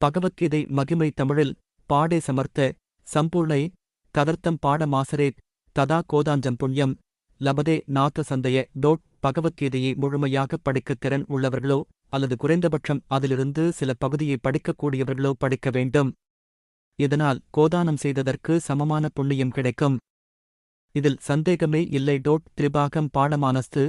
பகவத்கீதை மகிமை தமிழில் பாடே சமர்த்த சம்பூர்ணை ததர்த்தம் பாட மாசரேத் ததா கோதாஞ்சம் புண்ணியம் லபதே நாத்த சந்தைய டோட் பகவத்கீதையை முழுமையாக படிக்கத் திறன் உள்ளவர்களோ அல்லது குறைந்தபட்சம் அதிலிருந்து சில பகுதியை படிக்கக்கூடியவர்களோ படிக்க வேண்டும். இதனால் கோதானம் செய்ததற்கு சமமான புண்ணியம் கிடைக்கும். இதில் சந்தேகமே இல்லை டோட் திரிபாகம் பாடமானஸ்து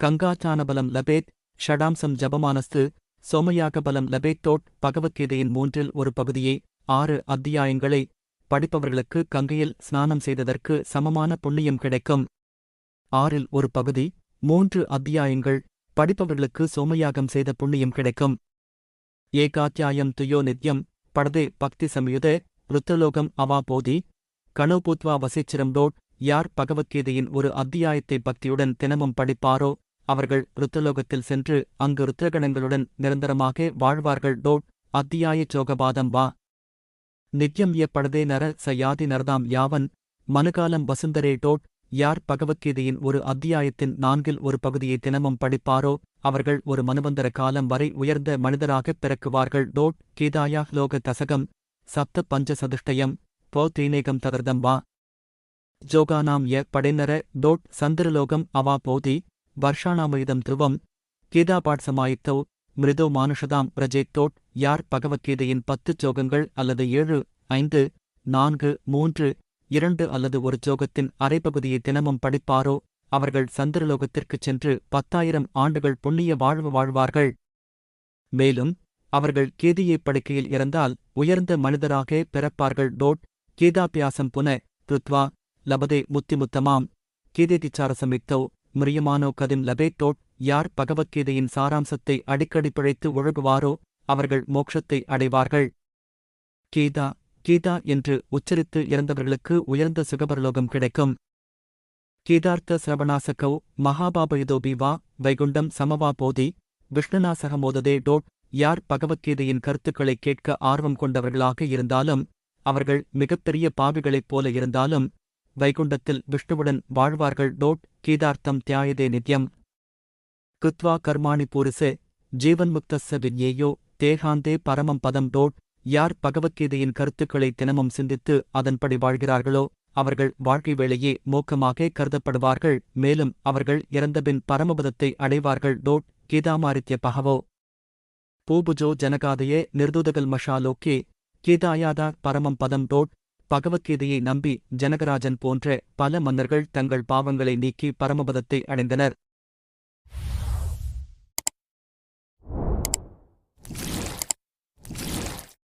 கங்காச்சானபலம் லபேத் ஷடாம்சம் ஜபமானஸ்து சோமயாக பலம் லபேத்தோட் பகவத்கீதையின் மூன்றில் ஒரு பகுதியை ஆறு அத்தியாயங்களை படிப்பவர்களுக்கு கங்கையில் ஸ்நானம் செய்ததற்கு சமமான புண்ணியம் கிடைக்கும். ஆறில் ஒரு பகுதி மூன்று அத்தியாயங்கள் படிப்பவர்களுக்கு சோமயாகம் செய்த புண்ணியம் கிடைக்கும். ஏகாத்தியாயம் துயோ நித்யம் படதே பக்தி சமயுத ருத்தலோகம் அவா போதி கணோபூத்வா வசிச்சிரம் டோட் யார் பகவத்கீதையின் ஒரு அத்தியாயத்தை பக்தியுடன் தினமும் படிப்பாரோ அவர்கள் ருத்தலோகத்தில் சென்று அங்கு ருத்ரகணங்களுடன் நிரந்தரமாக வாழ்வார்கள். டோட் அத்தியாய சோகபாதம் வா. நித்யம் ய படதே நர ச யாதி நரதாம் யாவன். மனுகாலம் வசுந்தரே டோட் யார் பகவத்கீதையின் ஒரு அத்தியாயத்தின் நான்கில் ஒரு பகுதியை தினமும் படிப்பாரோ? அவர்கள் ஒரு மனுவந்தர காலம் வரை உயர்ந்த மனிதராகப் பிறக்குவார்கள். டோட் கீதாயா லோக தசகம் சப்த பஞ்ச சதுஷ்டயம் போ தீநேகம் ததர்தம் வா. ஜோகானாம் ய படைநர டோட் சந்திரலோகம் அவா போதி. வர்ஷாணாமயுதம் துருவம் கீதாபாட்சமாயித்தோ மிருதோ மானுஷதாம் பிரஜேத் டோட் யார் பகவத்கீதையின் பத்து ஜோகங்கள் அல்லது ஏழு ஐந்து நான்கு மூன்று இரண்டு அல்லது ஒரு ஜோகத்தின் அரைப்பகுதியை தினமும் படிப்பாரோ அவர்கள் சந்திரலோகத்திற்குச் சென்று பத்தாயிரம் ஆண்டுகள் புண்ணிய வாழ்வு வாழ்வார்கள். மேலும் அவர்கள் கீதையைப் படிக்கையில் இறந்தால் உயர்ந்த மனிதராக பிறப்பார்கள். டோட் கீதாபியாசம் புன ருத்வா லபதே முத்திமுத்தமாம் கீதேதிச்சாரசமித்தோ மிரியமானோ கதிம் லபே டோட் யார் பகவத்கீதையின் சாராம்சத்தை அடிக்கடி பிழைத்து ஒழுகுவாரோ அவர்கள் மோட்சத்தை அடைவார்கள். கீதா கீதா என்று உச்சரித்து இறந்தவர்களுக்கு உயர்ந்த சுகபரலோகம் கிடைக்கும். கீதார்த்த சிரவணாசகௌ மகாபாபயுதோபி வா வைகுண்டம் சமவா போதி விஷ்ணுநாசக மோததே டோட் யார் பகவத்கீதையின் கருத்துக்களை கேட்க ஆர்வம் கொண்டவர்களாக இருந்தாலும் அவர்கள் மிகப்பெரிய பாவிகளைப் போல இருந்தாலும் வைகுண்டத்தில் விஷ்ணுவுடன் வாழ்வார்கள். டோட் கீதார்த்தம் தியாயதே நித்யம். குத்வா கர்மாணி பூரிசே ஜீவன்முக்தஸ்ஸ வித்யேயோ தேகாந்தே பரமம் பதம். டோட் யார் பகவத்கீதையின் கருத்துக்களை தினமும் சிந்தித்து அதன்படி வாழ்கிறார்களோ அவர்கள் வாழ்க்கை வேளையே மோக்கமாக கருதப்படுவார்கள். மேலும் அவர்கள் இறந்தபின் பரமபதத்தை அடைவார்கள். டோட் கீதாமாரித்ய பகவோ. பூபுஜோ ஜனகாதையே நிர்துதகல் மஷாலோக்கே கீதாயாதா பரமம் பதம். டோட் பகவத்கீதையை நம்பி ஜனகராஜன் போன்ற பல மன்னர்கள் தங்கள் பாவங்களை நீக்கி பரமபதத்தை அடைந்தனர்.